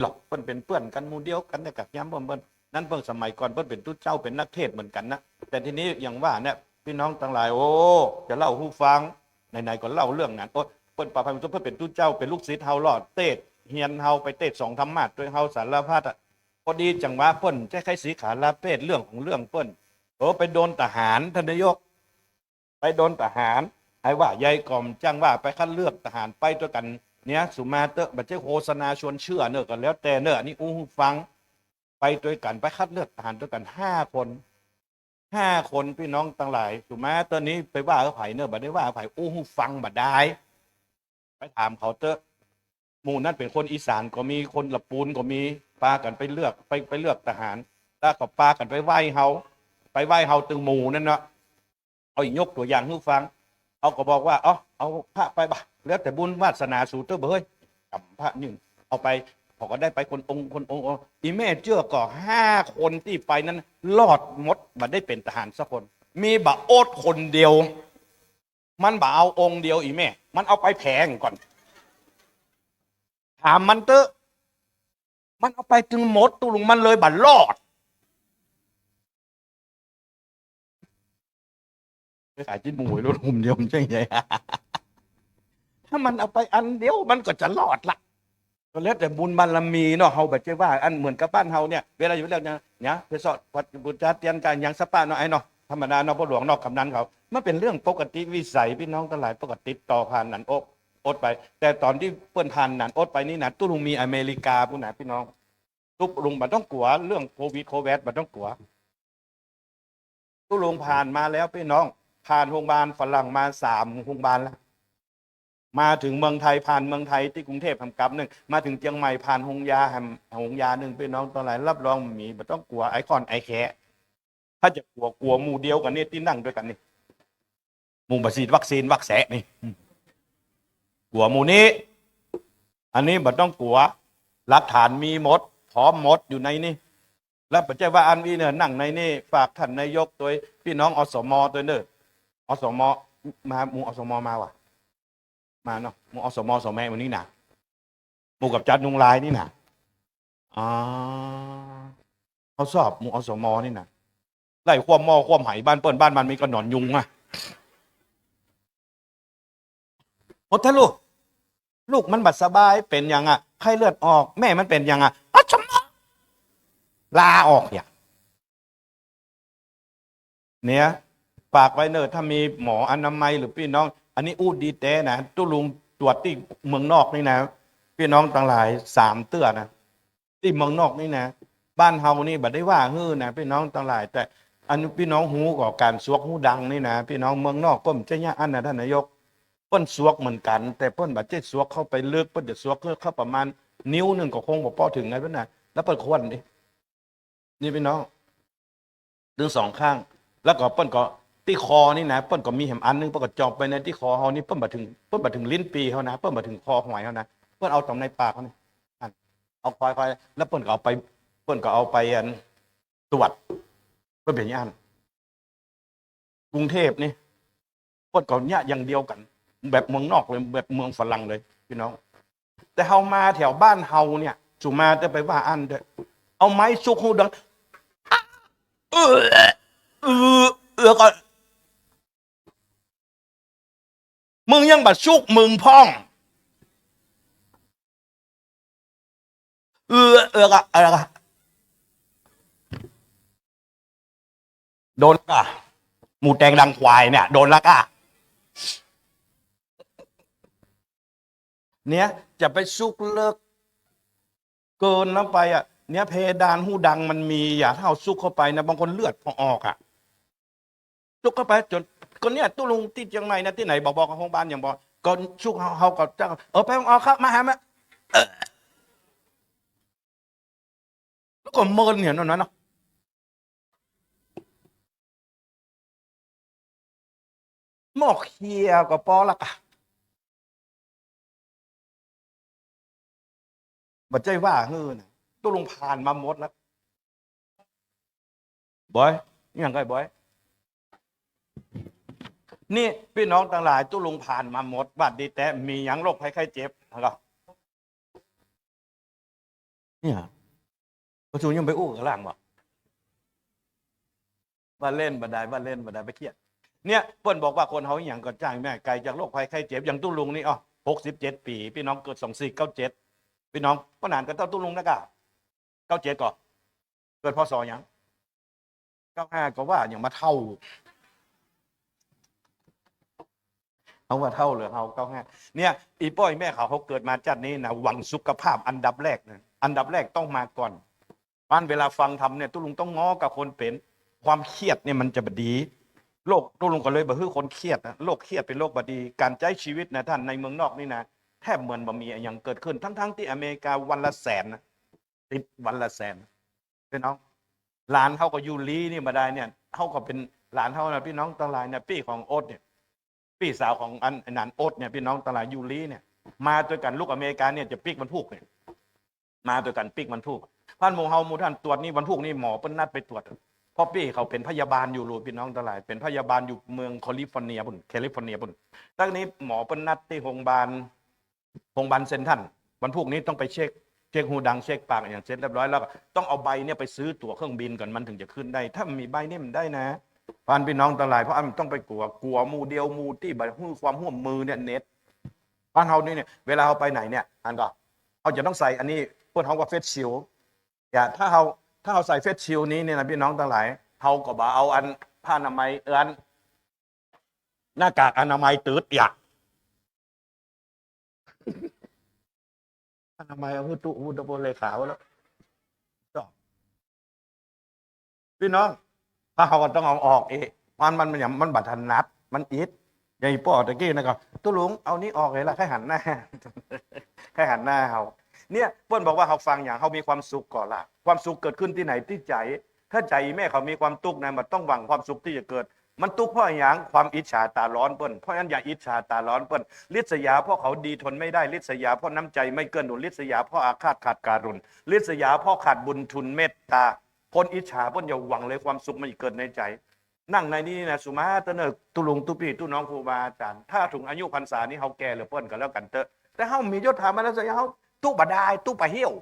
หรอกเปิ้นเป็นเพื่อนกันหมู่เดียวกันแต่กับย้ำเปิ้นเปิ้นนั่นเพิ่งสมัยก่อนเปิ้นเป็นตู้เจ้าเป็นนักเทศเหมือนกันนะแต่ทีนี้อย่างว่าเนี่ยพี่น้องทั้งหลายโอ้จะเล่าให้ฟังไหนๆก็เล่าเรื่องนั้นโอ้เปิ้นปาพันธุ์เพิ่นเป็นตู้เจ้าเป็นลูกศิษย์เฮาหลอดเทศเฮียนเฮาไปเทศสองธรรมะด้วยเฮาสารพัดอะพอดีจังหวะเปิ้นแค่ไขสีขาลาเพศเรื่องของเรื่องเปิ้นโอ้ไปโดนทหารทนนายก ไปโดนทหารไอ้ว่ายายกล่อมจ้างว่าไปคัดเลือกทหารไปด้วยกัน เนี้ยสุมาเตอร์บัจเจโฆษณาชวนเชื่อเนอะกันแล้วแต่เนอะอันนี้อู้ฟัง ไปด้วยกันไปคัดเลือกทหารด้วยกันห้าคนห้าคนพี่น้องต่างหลายสุมาเตอร์นี้ไปว่าเขาไผ่เนอะบัดได้ว่าเขาไผ่อู้ฟังบัดได้ไปถามเขาเตอะหมู่นั้นเป็นคนอีสานก็มีคนละปูนก็มีปากันไปเลือกไปไปเลือกทหาร แล้วก็ปากันไปไหว้เฮาไปไหว้เฮาตึงหมู่นั่นเนาะเอาอีกยกตัวอย่างให้ฟัง เอาก็บอกว่าเอเอาพระไปบ่ะ แล้วแต่บุญวาสนาสูตรเบยกำพระหนึ่งเอาไปพอก็ได้ไปคนองค์คนองค์อีแม่เจือก็ห้าคนที่ไปนั้นรอดหมดบัได้เป็นทหารสักคน มีบะโอดคนเดียว มันบะเอาองค์เดียวอีแม่ มันเอาไปแพงก่อน ถามมันเตอะมันเอาไปถึงหมดตุลุงมันเลยบัรอดไปขายจิ้นหมูรถหุ่มเดียวมันใช่ไง ถ้ามันเอาไปอันเดียวมันก็จะรอดละก็แล้วแต่บุญบารมีเนาะเฮาแบบว่า อันเหมือนกับบ้านเฮาเนี่ยเวลาอยู่แล้วเนี่ยเนี่ยเพศวัดบุญจาเตียนกันยังสปาเนาะไอ้เนาะธรรมดาเนาะพ่อหลวงเนอกกำนันเขามันเป็นเรื่องปกติวิสัยพี่น้องทั้งหลายปกติต่อผ่านนันอกอดไป แต่ตอนที่เปิ้นผ่านนันอดไปนี่นะตุ้ลุงมีอเมริกาผู้ไหนะพี่น้อง ตุ้ลุงบันต้องกลัวเรื่องโควิดโควิดบันต้องกลัวตุ้ลุงผ่านมาแล้วพี่น้อง ผ่านโรงพยาบาลฝรั่งมาสามโรงพยาบาลแล้ว มาถึงเมืองไทยผ่านเมืองไทยที่กรุงเทพทำกับหนึ่งมาถึงเชียงใหม่ผ่านหงยาหงยาหนึ่งพี่น้องตอนไหนรับรองมีไม่ต้องกลัวไอคอนไอแคถ้าจะกลัวกลัวหมู่เดียวกันนี่ที่นั่งด้วยกันนี่หมู่บัซีวัคซีนวัคแสนี่กลัวหมู่นี้ อันนี้บัต้องกลัวหลักฐานมีหมดพร้อมหมดอยู่ในนี่แล้วปัจจัยว่าอันนี้เนี่ยนั่งในนี่ฝากท่านนายกตัวพี่น้องอสมตัวเนออสมมาหมูอสมมาว่ะ มาเนาะหมูอสมอสมแม่วันนี้นะหมูกับจัดนุงลายนี่นะอ่าเขาสอบหมูอสมอนี่นะไล่ควมมอความไหบ้านเปิ้นบ้านมันมีกระหนอนยุงอะหมดท่านลูก ลูกมันบัดสบายเป็นยังอะไข้เลือดออก แม่มันเป็นยังอะอ๋อชมลาออกอย่างเนี่ยฝากไว้เนอะถ้ามีหมออนามัยหรือพี่น้อง อันนี้อู้ดีแต่นะตุลุงตรวจที่เมืองนอกนี่นะ พี่น้องต่างหลายสามเตื้อนะที่เมืองนอกนี่นะ บ้านเฮานี่บัดได้ว่าฮื้อนะพี่น้องต่างหลาย แต่อันพี่น้องหูก่อการสวกหูดังนี่นะพี่น้องเมืองนอกก็มันจะยะอันนะท่านนายกเปิ้นสวกเหมือนกัน แต่เปิ้นบัดเจ็ดสวกเข้าไปเลึกเปิ้นจะสวกเข้าประมาณ นิ้วหนึ่งก็คงบ่พอถึงไงเพิ่นน่ะแล้วเปิ้นควนดินี่พี่น้องดึงสองข้าง แล้วก็เปิ้นก็ ที่คอนี่นะเปิ้นก็มีแหมอันนึงเปิ้นก็จอบไปในที่คอเฮานี่เปิ้นบ่ถึงเปิ้นบ่ถึงลิ้นปีเฮานะเปิ้นบ่ถึงคอหอยเฮานะเปิ้นเอาตรงในปากเฮานี่อันเอาคอยๆแล้วเปิ้นก็เอาไปเปิ้นก็เอาไปอันตรวจเปิ้นเป็นอย่างนั้นกรุงเทพนี่เปิ้นก็เนี่ยอย่างเดียวกัน แบบเมืองนอกเลยแบบเมืองฝรั่งเลยพี่น้อง แต่เฮามาแถวบ้านเฮาเนี่ยจุมาจะไปว่าอันเด้อเอาไม้ซุกหูดังเออเออเออก่อน มึงยังบัดซุกมึงพ่อง เออเออกะอะไรกะโดนกะหมูแดงดังควายเนี่ย โดนละกะเนี้ยจะไปซุกเลิก เกินน้ำไปอะ เนี้ยเพดานหูดังมันมีอย่าเท่าซุกเข้าไปนะบางคนเลือดพอออกอะซุกเข้าไปจน ก็เนี้ยตุ้ลุงที่เชียงใหม่นะที่ไหนบอกบอกกับห้องบ้านอย่างบอกก็ซุกเฮาเฮาก็จะเออไปเอาครับมาหามาแล้วก็เมินเนี่ยนั่นนะเนาะหมอกเคียก็พอละกะบัดใจว่าเฮ้อนะตัวลงผ่านมาหมดแล้วบอยนี่ยังไงบอย นี่พี่น้องต่างหลายตู้ลงผ่านมาหมดบัดดีแต่มีหยังโรคภัยไข้เจ็บนะครับเนี่ยประชุมยังไปอู้กับล่างบ่ว่าเล่นบันไดว่าเล่นบันไดไปเครียด เนี่ยเปิ้นบอกว่าคนเขาอย่างก็จ้างแม่ไกลจากโรคภัยไข้เจ็บอย่างตุ้ลุงนี่อ๋อหกสิบเจ็ดปี พี่น้องเกิดสองสี่เก้าเจ็ดพี่น้องก็นานกันเต้าตุ้ลุงนะกะเก้าเจ็ดก่อนเกิดพศหยังเก้าห้าก็ว่าอย่างมาเท่า เอาว่าเท่าเลยเอาเก้าห้าเนี่ยอีป้อยแม่เขาเขาเกิดมาจัดนี้นะหวังสุขภาพอันดับแรกนะอันดับแรกต้องมาก่อนบ้านเวลาฟังทำเนี่ยตุ้ลุงต้องง้อกับคนเป็น ความเครียดเนี่ยมันจะบดีโรคตุ้ลุงก็เลยบอกคือคนเครียดนะโรคเครียดเป็นโรคบดี การใช้ชีวิตนะท่านในเมืองนอกนี่นะแทบเหมือนบ่มีอย่างเกิดขึ้นทั้งๆที่อเมริกาวันละแสนนะติดวันละแสนพี่น้องหลานเขาก็อยูรีนี่มาได้เนี่ยเขาก็เป็นหลานเขานะพี่น้องตางหลายเนี่ยพี่ของโอ๊ตเนี่ย พี่สาวของอันอันนันโอ๊ตเนี่ยพี่น้องตลาดยูรีเนี่ยมาด้วยกันลูกอเมริกาเนี่ยจะปีกมันพูกเนี่ยมาด้วยกันปีกมันพูกพันโมเฮามูท่านตรวจนี่วันพูกนี่หมอเปิ้นนัดไปตรวจเพราะพี่เขาเป็นพยาบาลอยู่รูพี่น้องตลาดเป็นพยาบาลอยู่เมืองแคลิฟอร์เนียบุนแคลิฟอร์เนียบุนตั้งนี้หมอเปิ้นนัดที่โรงพยาบาลโรงพยาบาลเซนทันวันพูกนี้ต้องไปเช็คเช็คหูดังเช็คปากอย่างเสร็จเรียบร้อยแล้วต้องเอาใบเนี่ยไปซื้อตั๋วเครื่องบินก่อนมันถึงจะขึ้นได้ ถ้ามีใบเนี่ยมันได้นะ พานพี่น้องตางหลายเพราะอันต้องไปกลัวกลัวมูเดียวมูที่แบบความห่วมมือเนี่ยเน็ตบ้านเฮานี่เนี่ยเวลาเราไปไหนเนี่ยอันก็เขาจะต้องใส่อันนี้เพื่อนเขาว่าเฟสชิลอย่าถ้าเขาถ้าเขาใส่เฟสชิลนี้เนี่ยนะพี่น้องตางหลายเขาก็บ่เอาอันผ้าอนามัยเอันหน้ากากอนามัยตืดอยากอนามัยเอาหูตุหูตะโปนเลยขาวแล้วจบพี่น้อง ถ้าเขาก็ต้องเอาออกเองมันมันมันอย่างมันบัตรนัด มันอิดอย่างอีป้อตะกี้นะครับตุลุงเอานี้ออกเลยละแค่หันหน้า แค่หันหน้าเขาเนี่ยเพื่อนบอกว่าเขาฟังอย่างเขามีความสุขก่อนละความสุขเกิดขึ้นที่ไหนที่ใจ ถ้าใจแม่เขามีความตุกข์นะมันต้องหวังความสุขที่จะเกิด มันตุกข์เพราะอย่างความอิจฉาตาร้อนเปิ้นเพราะฉะนั้นอย่าอิจฉาตาร้อนเปิ้นลิษยาเพราะเขาดีทนไม่ได้ลิษยาเพราะน้ำใจไม่เกินหนุนลิษยาเพราะอาฆาตขาดการุณลิษยาเพราะขาดบุญทุนเมตตา คนอิจฉาเพิ่นอย่าหวังเลยความสุขมันเกิดในใจ นั่งในนี้นะสุมาเตเนกตุลุงตุปีตุน้องครูบาอาจารย์ถ้าถึงอายุพรรษานี้เขาแก่หรือเปิ้นก็แล้วกันเตอะแต่เฮามียศถาบรรดาศักดิ์เฮาตู้บดายตู้ปะเหี่ยว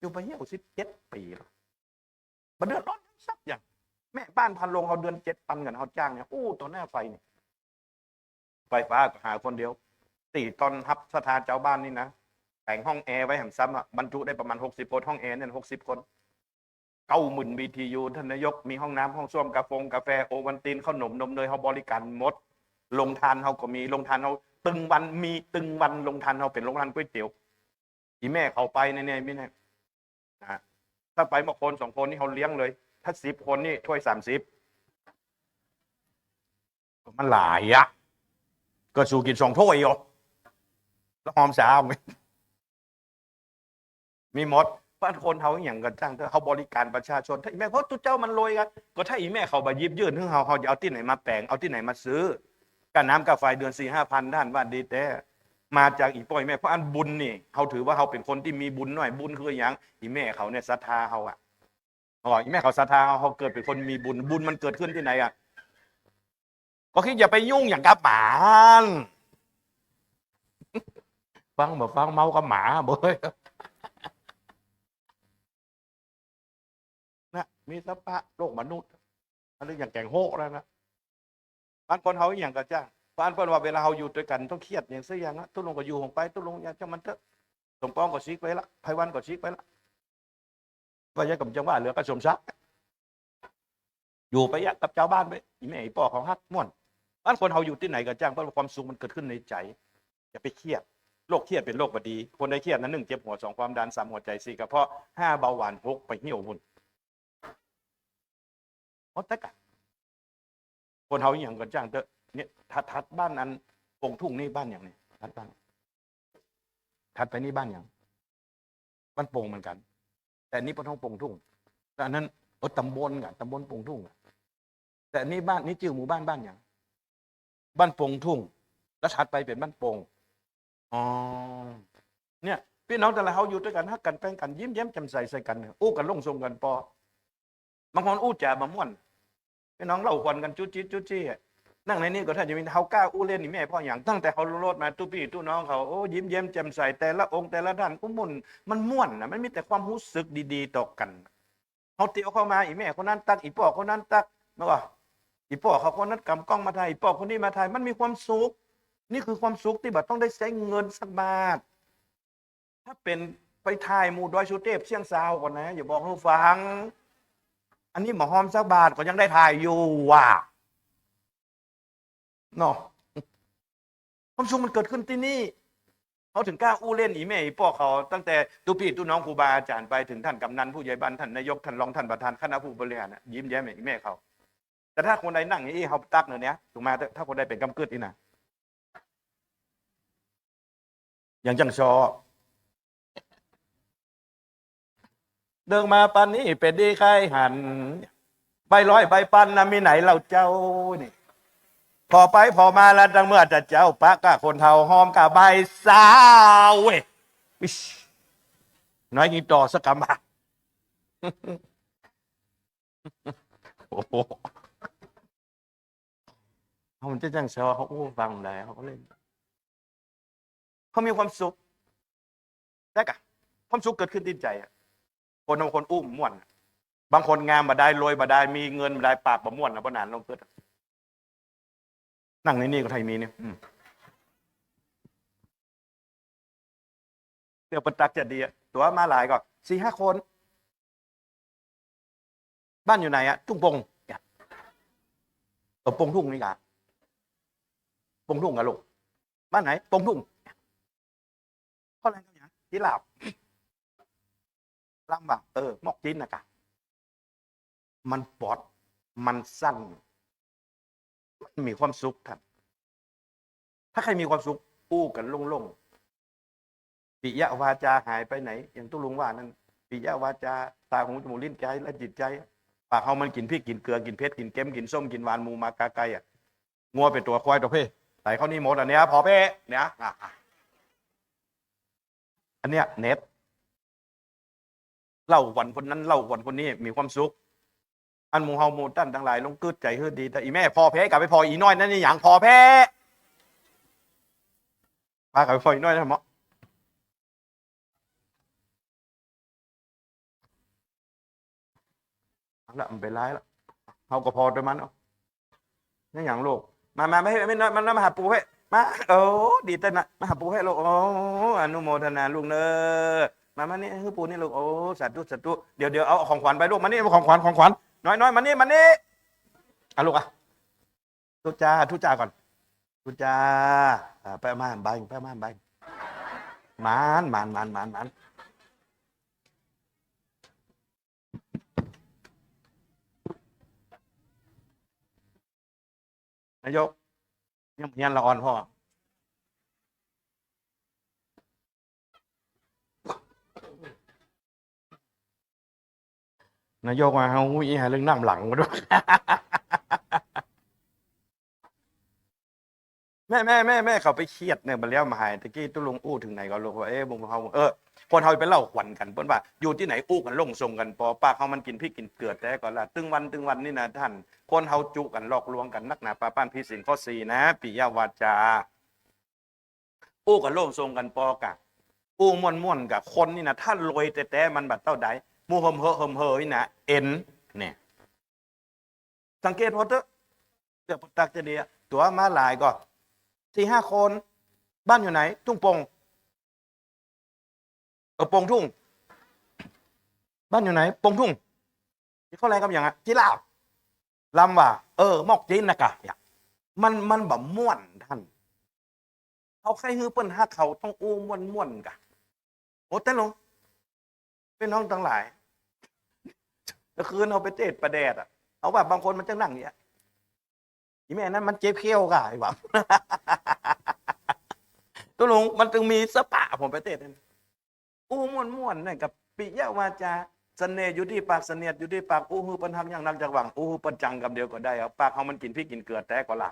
อยู่ปะเหี่ยวสิบเจ็ดปีแล้วบัเดือดร้อนสักอย่าง แม่บ้านพันลงเขาเดือนเจ็ดพันกันเขาจ้างเนี่ยอู้ตัวหน้าไฟเนี่ยไฟฟ้าหาคนเดียวตีตอนฮับสถานเจ้าบ้านนี่นะแต่งห้องแอร์ไว้แห่งซ้ำอะบรรจุได้ประมาณหกสิบคนห้องแอร์เนี่ยหกสิบคน เก้าหมื่นบีทียูท่านนายกมีห้องน้ำห้องส้วมกาแฟกาแฟโอวันตินขนมนมเนยเขาบริการหมดลงทานเขาก็มีลงทานเขาตึงวันมีตึงวันลงทานเขาเป็นลงทานก๋วยเตี๋ยวอีแม่เขาไปแน่ๆไม่แน่นะถ้าไปมาคนสองคนนี่เขาเลี้ยงเลย ถ้าสิบคนนี่ถ้วยสามสิบมันหลายอะก็สูกินสองถ้วยอยู่แล้วหอมสาวมีหมด บ้านคนเขาอย่างกันจ้างเขาบริการประชาชนถ้าอีแม่เพราะตุ๊เจ้ามันรวยกันก็ถ้าอีแม่เขาบายิบยื่นถึงเขาเขาจะเอาที่ไหนมาแปลงเอาที่ไหนมาซื้อการน้ำกาไฟเดือนสี่ห้าพันด้านบ้าดีแต่มาจากอีป้อยแม่เพราะอันบุญนี่เขาถือว่าเขาเป็นคนที่มีบุญหน่อยบุญคืออย่างอีแม่เขาเนี่ยศรัทธาเขาอะอ๋ออีแม่เขาศรัทธาเขาเขาเกิดเป็นคนมีบุญบุญมันเกิดขึ้นที่ไหนอะก็คิดอย่าไปยุ่งอย่างกับหมาฟังแบบฟังเมากับหมาเบ้ย มีสภาพโลกมนุษย์อะไรอย่างแกงโฮกแล้วนะบ้านคนเขาอย่างก็จ้างบ้านเพิ่นว่าเวลาเขาอยู่ด้วยกันต้องเครียดอย่างเสียอย่างนะตุ้ลงก็อยู่ของไปตุ้ลงอย่างจังมันเถอะสมปองก็ชิกไปละไพวันก็ชิกไปละว่าจะกับจังหว่าเหลือก็สมศักอยู่ไปยะกับเจ้าบ้านไปอีแม่อีป่อของฮักม่วนบ้านคนเขาอยู่ที่ไหนก็จ้างเพราะความสุขมันเกิดขึ้นในใจอย่าไปเครียดโรคเครียดเป็นโรคบดี คนใดเครียดนั้นหนึ่งเจ็บหัวสองความดันสามหัวใจสี่กระเพาะห้าเบาหวานหกไปเหี่ยวหุ่น หมดแต่กะคนเขาอย่างกันจ้างเตอะเนี่ยทัดทัดบ้านนั้นปงทุ่งนี่บ้านอย่างนี้ทัดบ้านทัดไปนี่บ้านอย่างบ้านโป่งเหมือนกัน แต่นนี้ปนท้องปงทุ่งแต่อันนั้นเออตำบลกันตำบลปงทุ่งแต่นนี้บ้านนี่ชื่อหมู่บ้านบ้านอย่างบ้านปงทุ่ง แล้วถัดไปเป็นบ้านปงอ๋อเนี่ยพี่น้องแต่ละเขาอยู่ด้วยกันฮักกันแป้งกันยิ้มแย้มแจ่มใสใส่กันอู้กันลงทรงกันปอบางคนอู้จ่าบะม่วน พี่น้องเล่าควันกันจุ๊จี้จุ๊จี้อะนั่งในนี้ก็ถ้าจะมีเขากล้าอู้เล่นนี่แม่พ่ออย่างตั้งแต่เขาโลดมาตู้พี่ตู้น้องเขาโอ้ยิ้มเย้มแจ่มใสแต่ละองค์แต่ละด้านก็มุ่นมันม่วนนะมันมีแต่ความรู้สึกดีๆต่อกันเขาเตียวเข้ามาอีแม่คนนั้นตักอีพ่อคนนั้นตักนะว่าอีพ่อเขาคนนั้นกำกล้องมาถ่ายอีพ่อคนนี้มาถ่ายมันมีความสุขนี่คือความสุขที่แบบต้องได้ใช้เงินสักบาท ถ้าเป็นไปถ่ายหมู่ดอยสุเทพเชียงซาวก่อนนะ อย่าบอกให้ฟัง อันนี้หมอหอมสักบาทก็ยังได้ถ่ายอยู่ว่ะเนาะความสุขมันเกิดขึ้นที่นี่เขาถึงกล้าอู้เล่นอีแม่อีพ่อเขาตั้งแต่ตุพี่ตุน้องครูบาอาจารย์ไปถึงท่านกำนันผู้ใหญ่บ้านท่านนายกท่านรองท่านประธานคณะผู้บริหารยิ้มแย้มอีแม่เขา แต่ถ้าคนใดนั่งอย่างนี้เขาตักเนยเนี้ยถูกไหมถ้าคนใดเป็นกำกึดนี่นะอย่างจังชอ เดินมาปันนี้เป็นดีใครหันใบร้อยใบปันนะมีไหนเราเจ้านี่ พอไปพอมาแล้วจังเมื่อจะเจ้าปะกะคนเทาหอมกะใบสาวเว้ยน้อยกี่ต่อสักกำบะโอ้โหเขาจะจังเชอเขาอู้ฟังได้เขาก็เล่นเขามีความสุขได้กะความสุขเกิดขึ้นที่ใจอะ คนบางคนอุ้มม่วน บางคนงามมาได้รวยมาได้มีเงินมาได้ปากบ่ม่วนนะปนานลงเกิดนั่งในนี่ก็ไทยมีเนี่ยเดี๋ยวปตักจะดีอะตัวมาหลายก็สี่ห้าคน บ้านอยู่ไหนอะทุ่งปงเนี่ยเออปงทุ่งนี่กะปงทุ่งกะลูกบ้านไหนปงทุ่งข้อแรงเขาอย่างที่ลาบ ลำบากเออมอกจินนะกะ มันปลอด มันสั้น มันมีความสุขท่านถ้าใครมีความสุขอู้กันโล่งๆปิยวาจาหายไปไหน อย่างตุลุงว่านั้นปิยวาจาตาหูจมูกลิ้นใจและจิตใจปากเขามันกินพริกกินเกลือกินเผ็ดกินเค็มกินส้มกินหวานหมูมากาไก่อะงัวเป็นตัวควายตัวเพ่ใส่เขานี่หมดอันเนี้ยพอเพ่เนี่ยอันเนี้ยเน็ต เล่าวันคนนั้นเล่าวันคนนี้มีความสุข อันมูเฮาหมูตั้นทั้งหลายลงกึดใจเฮือดี แต่อีแม่พอแพ้กลับไปพออีน้อยนั่นนี่อย่างพอแพ้พากลับไปพออีน้อยนะหมอเอาละมันไปร้ายละเฮาก็พอด้วยมันเอานี่อย่างโลก มามาไม่ไม่ไม่มันมาหาปูให้มาโอ้ดีแต่นะมาหาปูให้โลกโอ้อนุโมทนาลูกเนอ มามานี่คือปูนี่ลูกโอ้สาธุสาธุเดี๋ยวเดี๋ยวเอาของขวัญไปลูกมานี่เอาของขวัญของขวัญน้อยน้อยมานี่มานี่อะลูกอะทุจ้าทุจ้าก่อนทุจ้าอ่าไปเอามาใบไปมาใบหมานหมานหมานหมานหมานนายกยังเฮียนละอ่อนพ่อ นายกมาเฮาอีหาเรื่องน้ำหลังมาด้วยแม่แม่แม่แม่เขาไปเครียดเนี่ยมาแล้วมาหายตะกี้ตุ้ลุงอู้ถึงไหนก็ลูกว่าเอ๊ะบุงเฮาเออคนเฮาไปเล่าขวัญกันเปิ้นว่าอยู่ที่ไหนอู้กันลงทรงกันพอปากเฮามันกินพริกกินเกลือแต่ก่อนละตึงวันตึงวันนี่นะท่าน คนเฮาจุกันหลอกลวงกันนักหนาปาป้านพิสินข้อสี่นะปิยวาจาอู้กันลงทรงกันปอกะอู้ม่วนม่วนๆกับคนนี่นะถ้ารวยแต่แต่มันบัดเต้าใด มูเฮิมเฮอเฮิมเฮอนี่นะเอ็นเนี่ยสังเกตพอเถอะเดี๋ยวตักจะดีอะตัวมาหลายก็สี่ห้าคน บ้านอยู่ไหน ทุ่งปงเออปงทุ่ง บ้านอยู่ไหน ปงทุ่งที่เขาอะไรกันอย่างอะจิลาบลำว่า เออ มอกจีนนะกะอย่างมันมันแบบม่วนท่านเขาใครฮือเปิ้นฮักเขาต้องอู้ม่วนม่วนกะโอ้แต่ลงเป็นน้องทั้งหลาย ก็คืนเอาไปเตะประแดดอะเอาแบบบางคนมันจะนั่งอย่างเนี้ยอีแม่นั้นมันเจ็บเขี้ยวกะไอ้หวังตัวลุงมันจึงมีสปะผมไปเตะนั่นอู้ม่วนม่วนนั่นกับปิยวาจาเสน่ห์อยู่ที่ปากเสนียดอยู่ที่ปากอู้ฮือปันทักอย่างนักจากหวังอู้ฮือปันจังกับเดียวก็ได้เอาปากเขามันกินพริกกินเกลือแต่ก็ละ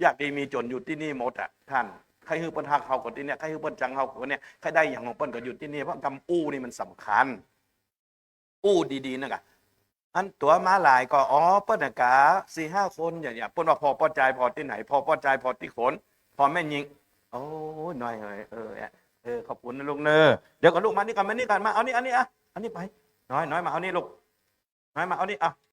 อยากดีมีจนอยู่ที่นี่หมดอะท่านใครฮือปันทักเขาก็ที่เนี่ยใครฮือปันจังเขาก็เนี่ยใครได้อย่างของเปิ้นก็อยู่ที่นี่เพราะกำอู้นี่มันสำคัญ อู้ดีๆนะกะอันตัวมาหลายก็อ๋อเปิ้นกาสี่ห้าคนอย่างเงี้ยเปิ้นว่าพอปอใจพอที่ไหน พอปอใจพอที่ขน พอแม่ยิง โอ้ยหน่อยเอยเออเออขอบคุณนะลูกเนอเดี๋ยวก็ลูกมานี่กันมานี่กันมาเอานี่อันนี้อะอันนี้ไป น้อยน้อยมาเอานี่ลูกน้อยมาเอานี่อะ